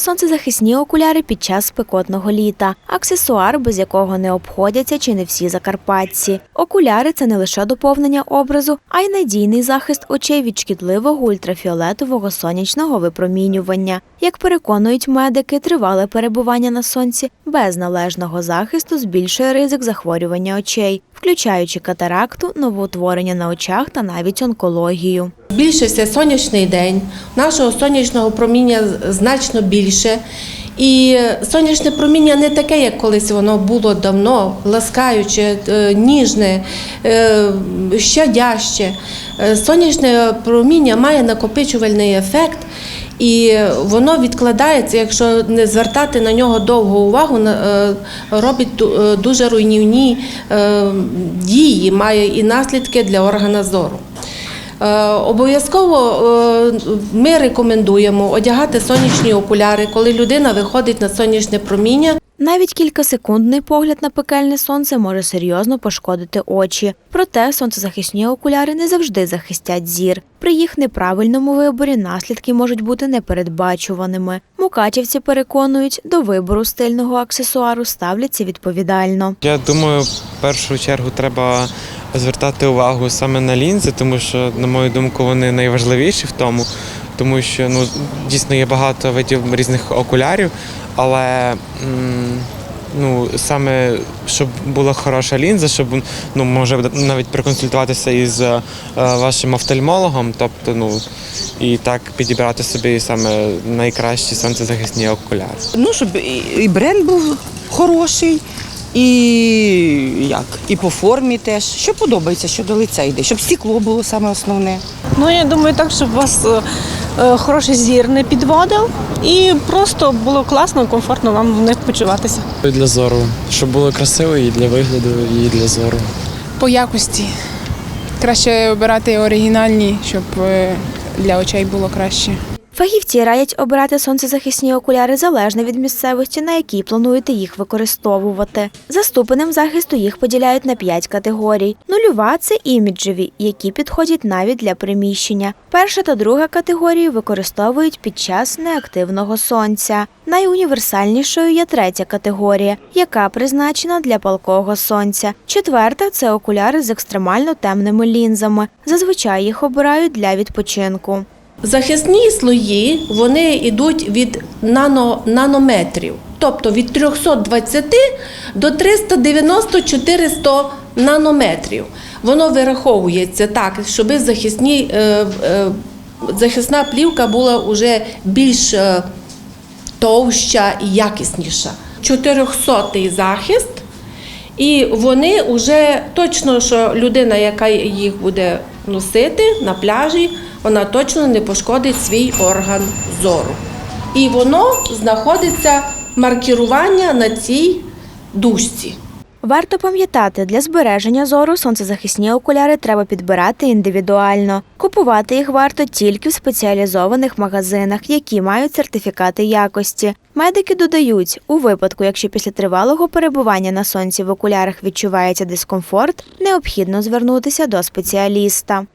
сонцезахисні окуляри під час спекотного літа, аксесуар, без якого не обходяться чи не всі закарпатці. Окуляри це не лише доповнення образу, а й надійний захист очей від шкідливого ультрафіолетового сонячного випромінювання. Як переконують медики, тривале перебування на сонці без належного захисту збільшує ризик захворювання очей, включаючи катаракту, новоутворення на очах та навіть онкологію. Збільшився сонячний день, нашого сонячного проміння значно більше. І сонячне проміння не таке, як колись воно було давно, ласкаюче, е, ніжне, е, щадяще. Е, Сонячне проміння має накопичувальний ефект. І воно відкладається, якщо не звертати на нього довго увагу, е, робить е, дуже руйнівні е, дії, має і наслідки для органа зору. Обов'язково ми рекомендуємо одягати сонячні окуляри, коли людина виходить на сонячне проміння. Навіть кількасекундний погляд на пекельне сонце може серйозно пошкодити очі. Проте сонцезахисні окуляри не завжди захистять зір. При їх неправильному виборі наслідки можуть бути непередбачуваними. Мукачівці переконують, до вибору стильного аксесуару ставляться відповідально. Я думаю, в першу чергу треба звертати увагу саме на лінзи, тому що, на мою думку, вони найважливіші в тому, тому що ну дійсно є багато видів різних окулярів, але м, ну саме щоб була хороша лінза, щоб ну може навіть проконсультуватися із е, вашим офтальмологом, тобто ну і так підібрати собі саме найкращі сонцезахисні окуляри. Ну, щоб і- і бренд був хороший, і як, і по формі теж. Що подобається, що до лиця йде, щоб стекло було саме основне. Ну, я думаю, так, щоб вас е, хороший зір не підводив і просто було класно, комфортно вам в них почуватися. І для зору, щоб було красиво і для вигляду, і для зору. по якості. Краще обирати оригінальні, щоб е, для очей було краще. Фахівці радять обирати сонцезахисні окуляри залежно від місцевості, на якій плануєте їх використовувати. За ступенем захисту їх поділяють на п'ять категорій. Нульова це іміджеві, які підходять навіть для приміщення. Перша та друга категорії використовують під час неактивного сонця. Найуніверсальнішою є третя категорія, яка призначена для палкого сонця. Четверта це окуляри з екстремально темними лінзами. Зазвичай їх обирають для відпочинку. Захисні слої вони йдуть від нано, нанометрів, тобто від 320 до 390-400 нанометрів. Воно вираховується так, щоб захисні, е, е, захисна плівка була вже більш е, товща і якісніша. 400-й захист, і вони вже точно, що людина, яка їх буде носити на пляжі, вона точно не пошкодить свій орган зору. І воно знаходиться маркірування на цій дужці. Варто пам'ятати, для збереження зору сонцезахисні окуляри треба підбирати індивідуально. Купувати їх варто тільки в спеціалізованих магазинах, які мають сертифікати якості. Медики додають, у випадку, якщо після тривалого перебування на сонці в окулярах відчувається дискомфорт, необхідно звернутися до спеціаліста.